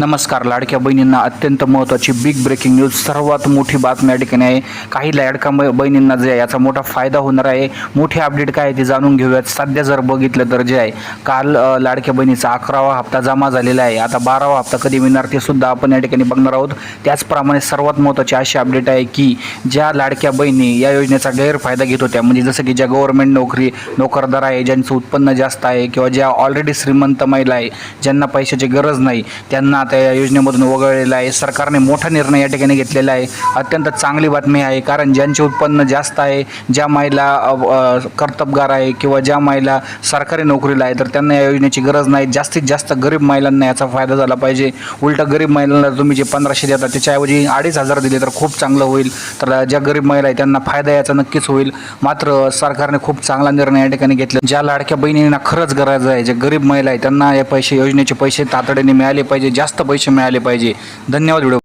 नमस्कार लाडक्या बहिणींना अत्यंत महत्त्वाची बिग ब्रेकिंग न्यूज सर्वात मोठी बातमी या ठिकाणी आहे. काही लाडक्या बहिणींना जे आहे याचा मोठा फायदा होणार आहे. मोठी अपडेट काय आहे ते जाणून घेऊयात. सध्या जर बघितलं तर जे आहे काल लाडक्या बहिणीचा अकरावा हप्ता जमा झालेला आहे. आता बारावा हप्ता कधी मिळणार ते सुद्धा आपण या ठिकाणी बघणार आहोत. त्याचप्रमाणे सर्वात महत्त्वाची अशी अपडेट आहे की ज्या लाडक्या बहिणी या योजनेचा गैरफायदा घेत होत्या म्हणजे जसं की ज्या गव्हर्नमेंट नोकरी नोकरदार आहे ज्यांचं उत्पन्न जास्त आहे किंवा ज्या ऑलरेडी श्रीमंत महिला आहे ज्यांना पैशाची गरज नाही त्यांना आता या योजनेमधून वगळलेलं आहे. सरकारने मोठा निर्णय या ठिकाणी घेतलेला आहे. अत्यंत चांगली बातमी आहे कारण ज्यांचे उत्पन्न जास्त आहे ज्या महिला कर्तबगार आहे किंवा ज्या महिला सरकारी नोकरीला आहे तर त्यांना या योजनेची गरज नाही. जास्तीत जास्त गरीब महिलांना याचा फायदा झाला पाहिजे. उलट गरीब महिलांना तुम्ही जे पंधराशे देता त्याच्याऐवजी अडीच हजार दिले तर खूप चांगलं होईल. तर ज्या गरीब महिला आहे त्यांना फायदा याचा नक्कीच होईल. मात्र सरकारने खूप चांगला निर्णय या ठिकाणी घेतला ज्या लाडक्या बहिणींना खरंच गरज आहे जे गरीब महिला आहे त्यांना या पैसे योजनेचे पैसे तातडीने मिळाले पाहिजे. जास्त जास्त पैसे मिळाले पाहिजे. धन्यवाद व्हिडिओ.